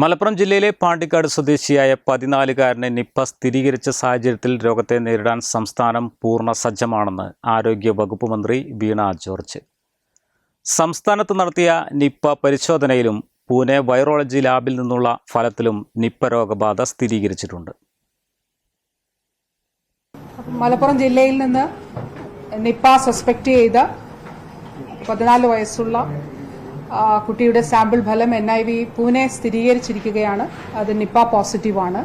Malappuram ജില്ലയിലെ പാണ്ടിക്കാട് സ്വദേശിയായ പതിനാലുകാരനെ Nipah സ്ഥിരീകരിച്ച സാഹചര്യത്തിൽ രോഗത്തെ നേരിടാൻ സംസ്ഥാനം പൂർണ സജ്ജമാണെന്ന് ആരോഗ്യ വകുപ്പ് മന്ത്രി വീണ ജോർജ്. സംസ്ഥാനത്ത് നടത്തിയ നിപ്പ പരിശോധനയിലും പൂനെ വൈറോളജി ലാബിൽ നിന്നുള്ള ഫലത്തിലും നിപ്പ രോഗബാധ സ്ഥിരീകരിച്ചിട്ടുണ്ട്. മലപ്പുറം ജില്ലയിൽ നിന്ന് നിപ്പ സസ്പെക്ട് ചെയ്ത പതിനാല് വയസ്സുള്ള കുട്ടിയുടെ സാമ്പിൾ ഫലം എൻ ഐ വി പൂനെ സ്ഥിരീകരിച്ചിരിക്കുകയാണ്. അത് നിപ്പ പോസിറ്റീവാണ്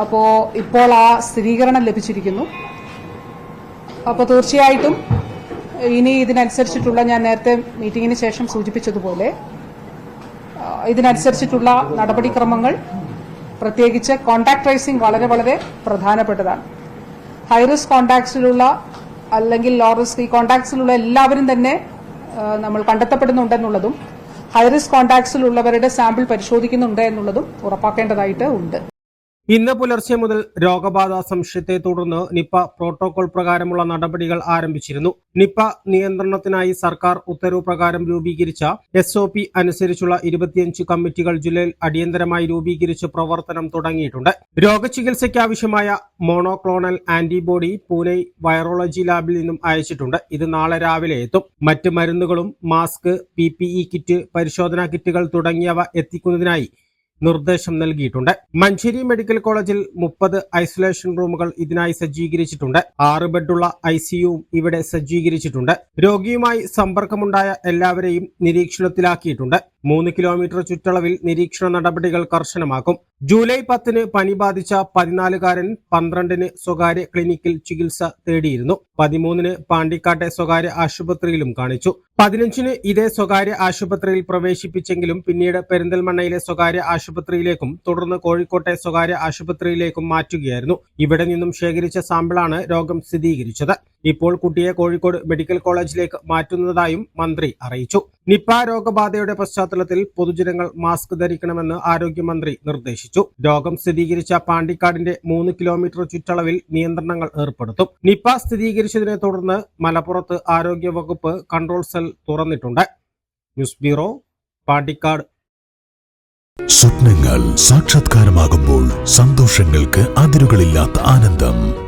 അപ്പോൾ ഇപ്പോൾ ആ സ്ഥിരീകരണം ലഭിച്ചിരിക്കുന്നു. അപ്പോൾ തീർച്ചയായിട്ടും ഇനി ഇതിനനുസരിച്ചിട്ടുള്ള ഞാൻ നേരത്തെ മീറ്റിങ്ങിന് ശേഷം സൂചിപ്പിച്ചതുപോലെ ഇതിനനുസരിച്ചിട്ടുള്ള നടപടിക്രമങ്ങൾ പ്രത്യേകിച്ച് കോണ്ടാക്ട് ട്രേസിംഗ് വളരെ വളരെ പ്രധാനപ്പെട്ടതാണ്. ഹൈറിസ്ക് കോണ്ടാക്ട്സിലുള്ള അല്ലെങ്കിൽ ലോ റിസ്ക് ഈ കോണ്ടാക്ട്സിലുള്ള എല്ലാവരും തന്നെ നമ്മൾ കണ്ടെത്തപ്പെടുന്നുണ്ടെന്നുള്ളതും ഹൈറിസ്ക് കോൺടാക്ട്സിലുള്ളവരുടെ സാമ്പിൾ പരിശോധിക്കുന്നുണ്ട് എന്നുള്ളതും ഉറപ്പാക്കേണ്ടതായിട്ട് ഉണ്ട്. ഇന്ന് പുലർച്ചെ മുതൽ രോഗബാധ സംശയത്തെ തുടർന്ന് നിപ്പ പ്രോട്ടോകോൾ പ്രകാരമുള്ള നടപടികൾ ആരംഭിച്ചിരുന്നു. നിപ്പ നിയന്ത്രണത്തിനായി സർക്കാർ ഉത്തരവ് പ്രകാരം രൂപീകരിച്ച എസ് ഒ പി അനുസരിച്ചുള്ള ഇരുപത്തിയഞ്ച് കമ്മിറ്റികൾ ജില്ലയിൽ അടിയന്തരമായി രൂപീകരിച്ച് പ്രവർത്തനം തുടങ്ങിയിട്ടുണ്ട്. രോഗചികിത്സയ്ക്കാവശ്യമായ മോണോക്ലോണൽ ആന്റിബോഡി പൂനെ വൈറോളജി ലാബിൽ നിന്നും അയച്ചിട്ടുണ്ട്. ഇത് നാളെ രാവിലെ എത്തും. മറ്റ് മരുന്നുകളും മാസ്ക് പി കിറ്റ് പരിശോധനാ കിറ്റുകൾ തുടങ്ങിയവ എത്തിക്കുന്നതിനായി നിർദ്ദേശം നൽകിയിട്ടുണ്ട്. മഞ്ചേരി മെഡിക്കൽ കോളേജിൽ മുപ്പത് ഐസൊലേഷൻ റൂമുകൾ ഇതിനായി സജ്ജീകരിച്ചിട്ടുണ്ട്. ആറ് ബെഡുള്ള ഐ ഇവിടെ സജ്ജീകരിച്ചിട്ടുണ്ട്. രോഗിയുമായി സമ്പർക്കമുണ്ടായ എല്ലാവരെയും നിരീക്ഷണത്തിലാക്കിയിട്ടുണ്ട്. മൂന്ന് കിലോമീറ്റർ ചുറ്റളവിൽ നിരീക്ഷണ നടപടികൾ കർശനമാക്കും. ജൂലൈ പത്തിന് പനി ബാധിച്ച പതിനാലുകാരൻ പന്ത്രണ്ടിന് സ്വകാര്യ ക്ലിനിക്കിൽ ചികിത്സ തേടിയിരുന്നു. പതിമൂന്നിന് പാണ്ടിക്കാട്ടെ സ്വകാര്യ ആശുപത്രിയിലും കാണിച്ചു. പതിനഞ്ചിന് ഇതേ സ്വകാര്യ ആശുപത്രിയിൽ പ്രവേശിപ്പിച്ചെങ്കിലും പിന്നീട് പെരിന്തൽമണ്ണയിലെ സ്വകാര്യ ആശുപത്രിയിലേക്കും തുടർന്ന് കോഴിക്കോട്ടെ സ്വകാര്യ ആശുപത്രിയിലേക്കും മാറ്റുകയായിരുന്നു. ഇവിടെ നിന്നും ശേഖരിച്ച സാമ്പിളാണ് രോഗം സ്ഥിരീകരിച്ചത്. ഇപ്പോൾ കുട്ടിയെ കോഴിക്കോട് മെഡിക്കൽ കോളേജിലേക്ക് മാറ്റുന്നതായും മന്ത്രി അറിയിച്ചു. നിപ്പ രോഗബാധയുടെ പശ്ചാത്തലത്തിൽ പൊതുജനങ്ങൾ മാസ്ക് ധരിക്കണമെന്ന് ആരോഗ്യമന്ത്രി നിർദ്ദേശിച്ചു. രോഗം സ്ഥിരീകരിച്ച പാണ്ടിക്കാടിന്റെ മൂന്ന് കിലോമീറ്റർ ചുറ്റളവിൽ നിയന്ത്രണങ്ങൾ ഏർപ്പെടുത്തും. നിപ്പ സ്ഥിരീകരിച്ചതിനെ തുടർന്ന് മലപ്പുറത്ത് ആരോഗ്യവകുപ്പ് കൺട്രോൾ സെൽ തുറന്നിട്ടുണ്ട്. News bureau Pandikkad. സ്വപ്നങ്ങൾ സാക്ഷാത്കാരമാകുമ്പോൾ സന്തോഷങ്ങൾക്ക് അതിരുകളില്ലാത്ത ആനന്ദം.